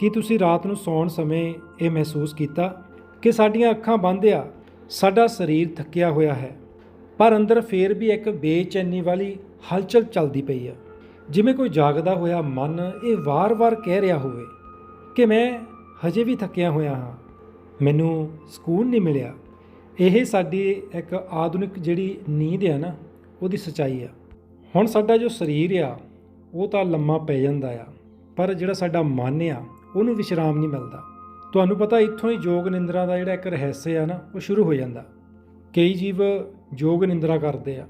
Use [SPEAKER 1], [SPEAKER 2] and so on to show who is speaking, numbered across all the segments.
[SPEAKER 1] ਕੀ ਤੁਸੀਂ ਰਾਤ ਨੂੰ ਸੌਣ ਸਮੇਂ ਇਹ ਮਹਿਸੂਸ ਕੀਤਾ ਕਿ ਸਾਡੀਆਂ ਅੱਖਾਂ ਬੰਦ ਆ? ਸਾਡਾ ਸਰੀਰ ਥੱਕਿਆ ਹੋਇਆ ਹੈ, ਪਰ ਅੰਦਰ ਫੇਰ ਵੀ ਇੱਕ ਬੇਚੈਨੀ ਵਾਲੀ ਹਲਚਲ ਚੱਲਦੀ ਪਈ ਆ। ਜਿਵੇਂ ਕੋਈ ਜਾਗਦਾ ਹੋਇਆ ਮਨ ਇਹ ਵਾਰ-ਵਾਰ ਕਹਿ ਰਿਹਾ ਹੋਵੇ ਕਿ ਮੈਂ ਹਜੇ ਵੀ ਥੱਕਿਆ ਹੋਇਆ ਹਾਂ। ਮੈਨੂੰ ਸਕੂਨ ਨਹੀਂ ਮਿਲਿਆ। ਇਹ ਸਾਡੀ ਇੱਕ ਆਧੁਨਿਕ ਜਿਹੜੀ ਨੀਂਦ ਆ ਨਾ, ਉਹਦੀ ਸਚਾਈ ਆ। ਹੁਣ ਸਾਡਾ ਜੋ ਸਰੀਰ ਆ, ਉਹ ਤਾਂ ਲੰਮਾ ਪੈ ਜਾਂਦਾ ਆ, ਪਰ ਜਿਹੜਾ ਸਾਡਾ ਮਨ ਆ ਉਹਨੂੰ ਵਿਸ਼ਰਾਮ ਨਹੀਂ ਮਿਲਦਾ। ਤੁਹਾਨੂੰ ਪਤਾ ਇੱਥੋਂ ਹੀ ਯੋਗ ਨਿੰਦਰਾ ਦਾ ਜਿਹੜਾ ਇੱਕ ਰਹੱਸ ਆ ਨਾ, ਉਹ ਸ਼ੁਰੂ ਹੋ ਜਾਂਦਾ। ਕਈ ਜੀਵ ਯੋਗ ਨਿੰਦਰਾ ਕਰਦੇ ਆ।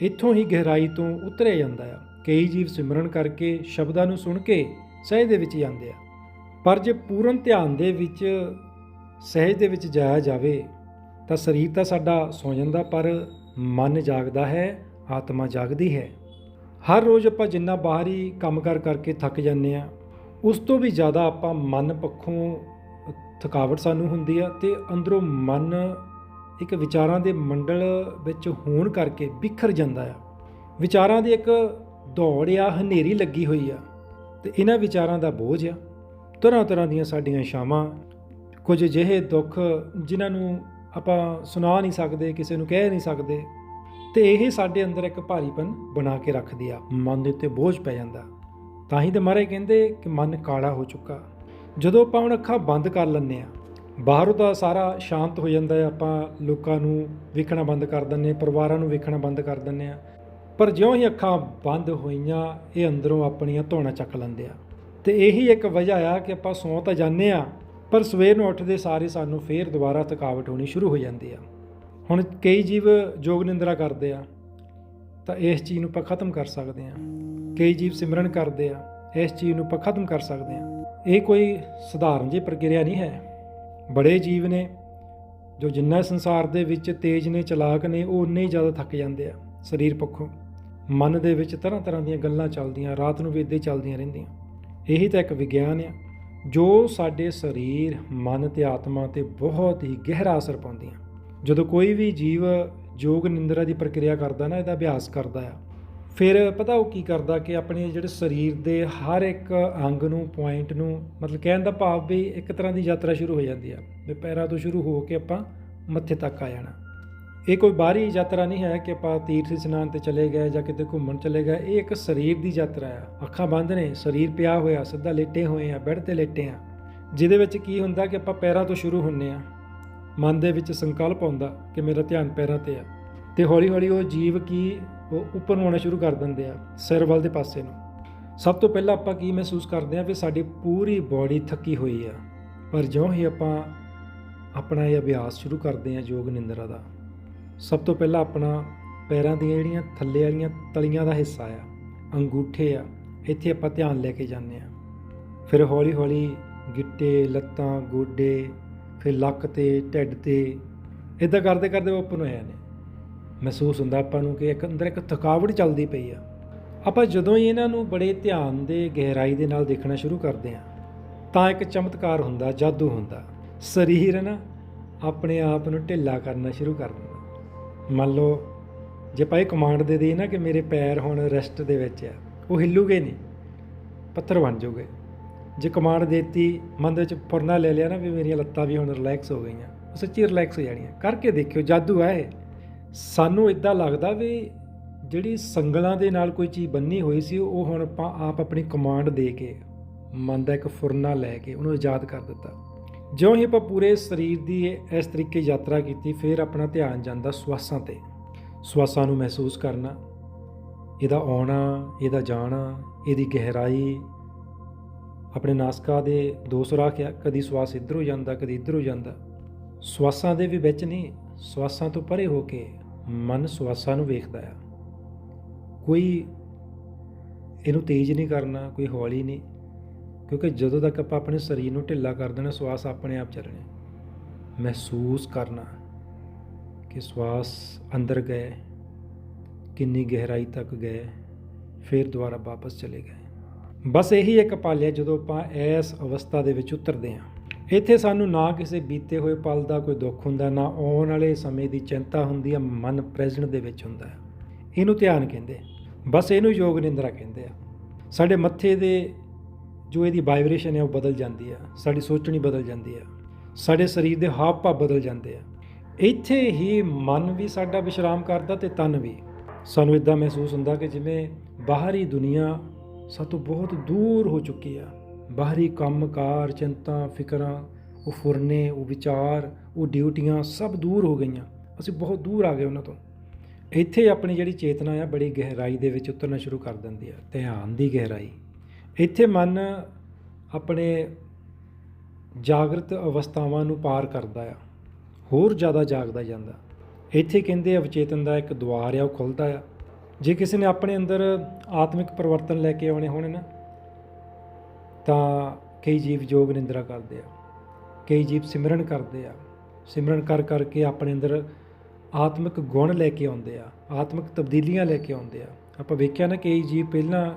[SPEAKER 1] ਇੱਥੋਂ ਹੀ ਗਹਿਰਾਈ ਤੋਂ ਉਤਰਿਆ ਜਾਂਦਾ ਆ। ਕਈ ਜੀਵ ਸਿਮਰਨ ਕਰਕੇ ਸ਼ਬਦਾਂ ਨੂੰ ਸੁਣ ਕੇ ਸਹਿਜ ਦੇ ਵਿੱਚ ਜਾਂਦੇ ਆ। ਪਰ ਜੇ ਪੂਰਨ ਧਿਆਨ ਦੇ ਵਿੱਚ ਸਹਿਜ ਦੇ ਵਿੱਚ ਜਾਇਆ ਜਾਵੇ, ਤਾਂ ਸਰੀਰ ਤਾਂ ਸਾਡਾ ਸੌ ਜਾਂਦਾ, ਪਰ ਮਨ ਜਾਗਦਾ ਹੈ, ਆਤਮਾ ਜਾਗਦੀ ਹੈ। ਹਰ ਰੋਜ਼ ਆਪਾਂ ਜਿੰਨਾ ਬਾਹਰੀ ਕੰਮਕਾਰ ਕਰਕੇ ਥੱਕ ਜਾਂਦੇ ਆ ਉਸ ਤੋਂ ਵੀ ਜ਼ਿਆਦਾ ਆਪਾਂ ਮਨ ਪੱਖੋਂ ਥਕਾਵਟ ਸਾਨੂੰ ਹੁੰਦੀ ਆ ਤੇ ਅੰਦਰੋਂ ਮਨ ਇੱਕ ਵਿਚਾਰਾਂ ਦੇ ਮੰਡਲ ਵਿੱਚ ਹੋਣ ਕਰਕੇ ਬਿਖਰ ਜਾਂਦਾ ਆ। ਵਿਚਾਰਾਂ ਦੀ ਇੱਕ ਦੌੜ ਆ ਹਨੇਰੀ ਲੱਗੀ ਹੋਈ ਆ ਤੇ ਇਹਨਾਂ ਵਿਚਾਰਾਂ ਦਾ ਬੋਝ ਆ। ਤਰ੍ਹਾਂ ਤਰ੍ਹਾਂ ਦੀਆਂ ਸਾਡੀਆਂ ਸ਼ਾਮਾਂ, ਕੁਝ ਅਜਿਹੇ ਦੁੱਖ ਜਿਨ੍ਹਾਂ ਨੂੰ ਆਪਾਂ ਸੁਣਾ ਨਹੀਂ ਸਕਦੇ, ਕਿਸੇ ਨੂੰ ਕਹਿ ਨਹੀਂ ਸਕਦੇ, ਤੇ ਇਹ ਸਾਡੇ ਅੰਦਰ ਇੱਕ ਭਾਰੀਪਨ ਬਣਾ ਕੇ ਰੱਖਦੀ ਆ। ਮਨ ਦੇ ਉੱਤੇ ਬੋਝ ਪੈ ਜਾਂਦਾ। ਤਾਂ ਹੀ ਤੇ ਮਹਾਰਾਜ ਕਹਿੰਦੇ ਕਿ ਮਨ ਕਾਲਾ ਹੋ ਚੁੱਕਾ। ਜਦੋਂ ਆਪਾਂ ਹੁਣ ਅੱਖਾਂ ਬੰਦ ਕਰ ਲੈਂਦੇ ਆ ਬਾਹਰੋਂ ਤਾਂ ਸਾਰਾ ਸ਼ਾਂਤ ਹੋ ਜਾਂਦਾ ਹੈ, ਆਪਾਂ ਲੋਕਾਂ ਨੂੰ ਵੇਖਣਾ ਬੰਦ ਕਰ ਦਿੰਦੇ ਹਾਂ, ਪਰਿਵਾਰਾਂ ਨੂੰ ਵੇਖਣਾ ਬੰਦ ਕਰ ਦਿੰਦੇ ਆ ਪਰ ਜਿਉਂ ਹੀ ਅੱਖਾਂ ਬੰਦ ਹੋਈਆਂ, ਇਹ ਅੰਦਰੋਂ ਆਪਣੀਆਂ ਧੋਣਾ ਚੱਕ ਲੈਂਦੇ ਆ। ਤੇ ਇਹੀ ਇੱਕ ਵਜ੍ਹਾ ਆ ਕਿ ਆਪਾਂ ਸੌਂ ਤਾਂ ਜਾਂਦੇ ਆ ਪਰ ਸਵੇਰ ਨੂੰ ਉੱਠਦੇ ਸਾਰੇ ਸਾਨੂੰ ਫੇਰ ਦੁਬਾਰਾ ਥਕਾਵਟ ਹੋਣੀ ਸ਼ੁਰੂ ਹੋ ਜਾਂਦੀ ਆ। ਹੁਣ ਕਈ ਜੀਵ ਯੋਗ ਨਿੰਦਰਾ ਕਰਦੇ ਆ, ਤਾਂ ਇਸ ਚੀਜ਼ ਨੂੰ ਆਪਾਂ ਖਤਮ ਕਰ ਸਕਦੇ ਆ ਕਈ ਜੀਵ ਸਿਮਰਨ ਕਰਦੇ ਆ, ਇਸ ਚੀਜ਼ ਨੂੰ ਆਪਾਂ ਖਤਮ ਕਰ ਸਕਦੇ ਆ। ਇਹ ਕੋਈ ਸਧਾਰਨ ਜਿਹੀ ਪ੍ਰਕਿਰਿਆ ਨਹੀਂ ਹੈ। ਬੜੇ ਜੀਵ ਨੇ, ਜੋ ਜਿੰਨਾ ਸੰਸਾਰ ਦੇ ਵਿੱਚ ਤੇਜ਼ ਨੇ, ਚਲਾਕ ਨੇ, ਉਹ ਉਨੇ ਹੀ ਜ਼ਿਆਦਾ ਥੱਕ ਜਾਂਦੇ ਆ, ਸਰੀਰ ਪੱਖੋਂ। ਮਨ ਦੇ ਵਿੱਚ ਤਰ੍ਹਾਂ ਤਰ੍ਹਾਂ ਦੀਆਂ ਗੱਲਾਂ ਚੱਲਦੀਆਂ, ਰਾਤ ਨੂੰ ਵੀ ਇੱਦਾਂ ਚੱਲਦੀਆਂ ਰਹਿੰਦੀਆਂ। ਇਹੀ ਤਾਂ ਇੱਕ ਵਿਗਿਆਨ ਆ, ਜੋ ਸਾਡੇ ਸਰੀਰ, ਮਨ ਤੇ ਆਤਮਾ ਤੇ ਬਹੁਤ ਹੀ ਗਹਿਰਾ ਅਸਰ ਪਾਉਂਦੀਆਂ। ਜਦੋਂ ਕੋਈ ਵੀ ਜੀਵ ਯੋਗ ਨਿੰਦਰਾ ਦੀ ਪ੍ਰਕਿਰਿਆ ਕਰਦਾ ਨਾ, ਇਹਦਾ ਅਭਿਆਸ ਕਰਦਾ ਆ ਫਿਰ ਪਤਾ ਉਹ ਕੀ ਕਰਦਾ ਕਿ ਆਪਣੇ ਜਿਹੜੇ ਸਰੀਰ ਦੇ ਹਰ ਇੱਕ ਅੰਗ ਨੂੰ ਪੁਆਇੰਟ ਨੂੰ, ਮਤਲਬ ਕਹਿਣ ਦਾ ਭਾਵ ਵੀ ਇੱਕ ਤਰ੍ਹਾਂ ਦੀ ਯਾਤਰਾ ਸ਼ੁਰੂ ਹੋ ਜਾਂਦੀ ਆ, ਵੀ ਪੈਰਾਂ ਤੋਂ ਸ਼ੁਰੂ ਹੋ ਕੇ ਆਪਾਂ ਮੱਥੇ ਤੱਕ ਆ ਜਾਣਾ। ਇਹ ਕੋਈ ਬਾਹਰੀ ਯਾਤਰਾ ਨਹੀਂ ਹੈ ਕਿ ਆਪਾਂ ਤੀਰਥ ਇਸ਼ਨਾਨ ਤੇ ਚਲੇ ਗਏ ਜਾਂ ਕਿਤੇ ਘੁੰਮਣ ਚਲੇ ਗਏ। ਇਹ ਇੱਕ ਸਰੀਰ ਦੀ ਯਾਤਰਾ ਆ। ਅੱਖਾਂ ਬੰਦ ਨੇ, ਸਰੀਰ ਪਿਆ ਹੋਇਆ, ਸਿੱਧਾ ਲੇਟੇ ਹੋਏ ਆ, ਬੈੱਡ ਤੇ ਲੇਟੇ ਆ। ਜਿਹਦੇ ਵਿੱਚ ਕੀ ਹੁੰਦਾ ਕਿ ਆਪਾਂ ਪੈਰਾਂ ਤੋਂ ਸ਼ੁਰੂ ਹੁੰਨੇ ਆ। ਮਨ ਦੇ ਵਿੱਚ ਸੰਕਲਪ ਆਉਂਦਾ ਕਿ ਮੇਰਾ ਧਿਆਨ ਪੈਰਾਂ ਤੇ ਆ। ਤੇ ਹੌਲੀ ਹੌਲੀ ਉਹ ਜੀਵ ਕੀ ਉਹ ਉੱਪਰ ਨੂੰ ਆਉਣਾ ਸ਼ੁਰੂ ਕਰ ਦਿੰਦੇ ਆ, ਸਿਰ ਵੱਲ ਦੇ ਪਾਸੇ ਨੂੰ। ਸਭ ਤੋਂ ਪਹਿਲਾਂ ਆਪਾਂ ਕੀ ਮਹਿਸੂਸ ਕਰਦੇ ਆ ਵੀ ਸਾਡੀ ਪੂਰੀ ਬਾਡੀ ਥੱਕੀ ਹੋਈ ਆ। ਪਰ ਜਿਉਂ ਹੀ ਆਪਾਂ ਆਪਣਾ ਇਹ ਅਭਿਆਸ ਸ਼ੁਰੂ ਕਰਦੇ ਆ ਯੋਗ ਨਿੰਦਰਾ ਦਾ, ਸਭ ਤੋਂ ਪਹਿਲਾਂ ਆਪਣਾ ਪੈਰਾਂ ਦੀਆਂ ਜਿਹੜੀਆਂ ਥੱਲੇ ਵਾਲੀਆਂ ਤਲੀਆਂ ਦਾ ਹਿੱਸਾ ਆ, ਅੰਗੂਠੇ ਆ, ਇੱਥੇ ਆਪਾਂ ਧਿਆਨ ਲੈ ਕੇ ਜਾਂਦੇ ਆ। ਫਿਰ ਹੌਲੀ ਹੌਲੀ ਗਿੱਟੇ, ਲੱਤਾਂ, ਗੋਡੇ, ਫਿਰ ਲੱਕ ਤੇ, ਢਿੱਡ ਤੇ ਇਦਾਂ ਕਰਦੇ ਕਰਦੇ ਉਹ ਉੱਪਰ ਨੂੰ ਆਏ ਨੇ ਮਹਿਸੂਸ ਹੁੰਦਾ ਆਪਾਂ ਨੂੰ ਕਿ ਇੱਕ ਅੰਦਰ ਇੱਕ ਥਕਾਵਟ ਚੱਲਦੀ ਪਈ ਆ। ਆਪਾਂ ਜਦੋਂ ਹੀ ਇਹਨਾਂ ਨੂੰ ਬੜੇ ਧਿਆਨ ਦੇ, ਗਹਿਰਾਈ ਦੇ ਨਾਲ ਦੇਖਣਾ ਸ਼ੁਰੂ ਕਰਦੇ ਆ ਤਾਂ ਇੱਕ ਚਮਤਕਾਰ ਹੁੰਦਾ, ਜਾਦੂ ਹੁੰਦਾ। ਸਰੀਰ ਨਾ ਆਪਣੇ ਆਪ ਨੂੰ ਢਿੱਲਾ ਕਰਨਾ ਸ਼ੁਰੂ ਕਰ ਦਿੰਦਾ। ਮੰਨ ਲਓ, ਜੇ ਪਾਈ ਕਮਾਂਡ ਦੇ ਦੇਈ ਨਾ ਕਿ ਮੇਰੇ ਪੈਰ ਹੁਣ ਰੈਸਟ ਦੇ ਵਿੱਚ ਆ, ਉਹ ਹਿੱਲੂਗੇ ਨਹੀਂ, ਪੱਥਰ ਬਣ ਜਾਓਗੇ ਜੇ ਕਮਾਂਡ ਦੇਤੀ, ਮਨ ਦੇ ਵਿੱਚ ਫੁਰਨਾ ਲੈ ਲਿਆ ਨਾ ਵੀ ਮੇਰੀਆਂ ਲੱਤਾਂ ਵੀ ਹੁਣ ਰਿਲੈਕਸ ਹੋ ਗਈਆਂ, ਉਹ ਸੱਚੀ ਰਿਲੈਕਸ ਹੋ ਜਾਣੀਆਂ। ਕਰਕੇ ਦੇਖਿਓ, ਜਾਦੂ ਹੈ ਇਹ। ਸਾਨੂੰ ਇਦਾਂ ਲੱਗਦਾ ਵੀ ਜਿਹੜੀ ਸੰਗਲਾਂ ਦੇ ਨਾਲ ਕੋਈ ਚੀਜ਼ ਬੰਨੀ ਹੋਈ ਸੀ, ਉਹ ਹੁਣ ਆਪਾਂ ਆਪ ਆਪਣੀ ਕਮਾਂਡ ਦੇ ਕੇ, ਮਨ ਦਾ ਇੱਕ ਫੁਰਨਾ ਲੈ ਕੇ ਉਹਨੂੰ ਆਜ਼ਾਦ ਕਰ ਦਿੱਤਾ। ਜਿਉਂ ਹੀ ਆਪਾਂ ਪੂਰੇ ਸਰੀਰ ਦੀ ਇਸ ਤਰੀਕੇ ਯਾਤਰਾ ਕੀਤੀ, ਫਿਰ ਆਪਣਾ ਧਿਆਨ ਜਾਂਦਾ ਸਵਾਸਾਂ ਤੇ। ਸਵਾਸਾਂ ਨੂੰ ਮਹਿਸੂਸ ਕਰਨਾ, ਇਹਦਾ ਆਉਣਾ, ਇਹਦਾ ਜਾਣਾ, ਇਹਦੀ ਗਹਿਰਾਈ। ਆਪਣੇ ਨਾਸਕਾ ਦੇ ਦੋ ਸੁਰਾਖ ਆ ਕਦੀ ਸਵਾਸ ਇੱਧਰ ਹੋ ਜਾਂਦਾ, ਕਦੀ ਇੱਧਰ ਹੋ ਜਾਂਦਾ। ਸਵਾਸਾਂ ਦੇ ਵੀ ਵਿੱਚ ਨਹੀਂ, ਸਵਾਸਾਂ ਤੋਂ ਪਰੇ ਹੋ ਕੇ ਮਨ ਸਵਾਸਾਂ ਨੂੰ ਵੇਖਦਾ ਆ। ਕੋਈ ਇਹਨੂੰ ਤੇਜ਼ ਨਹੀਂ ਕਰਨਾ, ਕੋਈ ਹੌਲੀ ਨਹੀਂ, ਕਿਉਂਕਿ ਜਦੋਂ ਤੱਕ ਆਪਾਂ ਆਪਣੇ ਸਰੀਰ ਨੂੰ ਢਿੱਲਾ ਕਰ ਦੇਣਾ, ਸਵਾਸ ਆਪਣੇ ਆਪ ਚੱਲਣੇ। ਮਹਿਸੂਸ ਕਰਨਾ ਕਿ ਸਵਾਸ ਅੰਦਰ ਗਏ, ਕਿੰਨੀ ਗਹਿਰਾਈ ਤੱਕ ਗਏ, ਫਿਰ ਦੁਬਾਰਾ ਵਾਪਸ ਚਲੇ ਗਏ। ਬਸ ਇਹੀ ਇੱਕ ਪਲ ਜਦੋਂ ਆਪਾਂ ਇਸ ਅਵਸਥਾ ਦੇ ਵਿੱਚ ਉਤਰਦੇ ਹਾਂ। ਇੱਥੇ ਸਾਨੂੰ ਨਾ ਕਿਸੇ ਬੀਤੇ ਹੋਏ ਪਲ ਦਾ ਕੋਈ ਦੁੱਖ ਹੁੰਦਾ, ਨਾ ਆਉਣ ਵਾਲੇ ਸਮੇਂ ਦੀ ਚਿੰਤਾ ਹੁੰਦੀ ਹੈ ਮਨ ਪ੍ਰੈਜ਼ੈਂਟ ਦੇ ਵਿੱਚ ਹੁੰਦਾ ਹੈ ਇਹਨੂੰ ਧਿਆਨ ਕਹਿੰਦੇ ਬਸ ਇਹਨੂੰ ਯੋਗ ਨਿੰਦਰਾ ਕਹਿੰਦੇ ਆ। ਸਾਡੇ ਮੱਥੇ ਦੇ ਜੋ ਇਹਦੀ ਵਾਈਬ੍ਰੇਸ਼ਨ ਹੈ ਉਹ ਬਦਲ ਜਾਂਦੀ ਆ। ਸਾਡੀ ਸੋਚਣੀ ਬਦਲ ਜਾਂਦੀ ਆ। ਸਾਡੇ ਸਰੀਰ ਦੇ ਹਾਵ ਭਾਵ ਬਦਲ ਜਾਂਦੇ ਆ। ਇੱਥੇ ਹੀ ਮਨ ਵੀ ਸਾਡਾ ਵਿਸ਼ਰਾਮ ਕਰਦਾ ਤੇ ਤਨ ਵੀ। ਸਾਨੂੰ ਇਦਾਂ ਮਹਿਸੂਸ ਹੁੰਦਾ ਕਿ ਜਿਵੇਂ ਬਾਹਰੀ ਦੁਨੀਆ ਸਾਤੋਂ ਬਹੁਤ ਦੂਰ ਹੋ ਚੁੱਕੀ ਆ। ਬਾਹਰੀ ਕੰਮਕਾਰ, ਚਿੰਤਾ, ਫਿਕਰਾਂ, ਉਹ ਫੁਰਨੇ, ਉਹ ਵਿਚਾਰ, ਉਹ ਡਿਊਟੀਆਂ ਸਭ ਦੂਰ ਹੋ ਗਈਆਂ। ਅਸੀਂ ਬਹੁਤ ਦੂਰ ਆ ਗਏ ਉਹਨਾਂ ਤੋਂ। ਇੱਥੇ ਆਪਣੀ ਜਿਹੜੀ ਚੇਤਨਾ ਆ, ਬੜੀ ਗਹਿਰਾਈ ਦੇ ਵਿੱਚ ਉਤਰਨਾ ਸ਼ੁਰੂ ਕਰ ਦਿੰਦੀ ਆ, ਧਿਆਨ ਦੀ ਗਹਿਰਾਈ। ਇੱਥੇ ਮਨ ਆਪਣੇ ਜਾਗਰਤ ਅਵਸਥਾਵਾਂ ਨੂੰ ਪਾਰ ਕਰਦਾ ਆ, ਹੋਰ ਜ਼ਿਆਦਾ ਜਾਗਦਾ ਜਾਂਦਾ। ਇੱਥੇ ਕਹਿੰਦੇ ਅਵਚੇਤਨ ਦਾ ਇੱਕ ਦੁਆਰ ਆ, ਉਹ ਖੁੱਲਦਾ ਆ। ਜੇ ਕਿਸੇ ਨੇ ਆਪਣੇ ਅੰਦਰ ਆਤਮਿਕ ਪਰਿਵਰਤਨ ਲੈ ਕੇ ਆਉਣੇ ਹੋਣੇ ਨਾ ਤਾਂ ਕਈ ਜੀਵ ਯੋਗ ਨਿੰਦਰਾ ਕਰਦੇ ਆ, ਕਈ ਜੀਵ ਸਿਮਰਨ ਕਰਦੇ ਆ, ਸਿਮਰਨ ਕਰ ਕਰਕੇ ਆਪਣੇ ਅੰਦਰ ਆਤਮਿਕ ਗੁਣ ਲੈ ਕੇ ਆਉਂਦੇ ਆ, ਆਤਮਿਕ ਤਬਦੀਲੀਆਂ ਲੈ ਕੇ ਆਉਂਦੇ ਆ। ਆਪਾਂ ਵੇਖਿਆ ਨਾ ਕਈ ਜੀਵ ਪਹਿਲਾਂ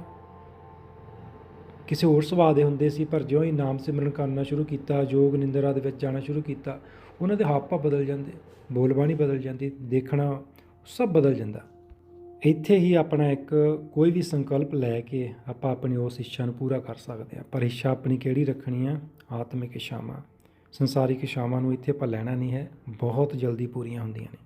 [SPEAKER 1] ਕਿਸੇ ਹੋਰ ਸੁਭਾਅ ਦੇ ਹੁੰਦੇ ਸੀ, ਪਰ ਜਿਉਂ ਹੀ ਨਾਮ ਸਿਮਰਨ ਕਰਨਾ ਸ਼ੁਰੂ ਕੀਤਾ ਯੋਗ ਨਿੰਦਰਾ ਦੇ ਵਿੱਚ ਜਾਣਾ ਸ਼ੁਰੂ ਕੀਤਾ, ਉਹਨਾਂ ਦੇ ਹਾਪਾ ਬਦਲ ਜਾਂਦੇ, ਬੋਲਬਾਣੀ ਬਦਲ ਜਾਂਦੀ, ਦੇਖਣਾ ਸਭ ਬਦਲ ਜਾਂਦਾ। ਇੱਥੇ ਹੀ ਆਪਣਾ ਇੱਕ ਕੋਈ ਵੀ ਸੰਕਲਪ ਲੈ ਕੇ ਆਪਾਂ ਆਪਣੀ ਉਸ ਇੱਛਾ ਨੂੰ ਪੂਰਾ ਕਰ ਸਕਦੇ ਹਾਂ। ਪਰ ਇੱਛਾ ਆਪਣੀ ਕਿਹੜੀ ਰੱਖਣੀ ਆ? ਆਤਮਿਕ ਇੱਛਾਵਾਂ। ਸੰਸਾਰਿਕ ਇੱਛਾਵਾਂ ਨੂੰ ਇੱਥੇ ਆਪਾਂ ਲੈਣਾ ਨਹੀਂ ਹੈ। ਬਹੁਤ ਜਲਦੀ ਪੂਰੀਆਂ ਹੁੰਦੀਆਂ ਨੇ।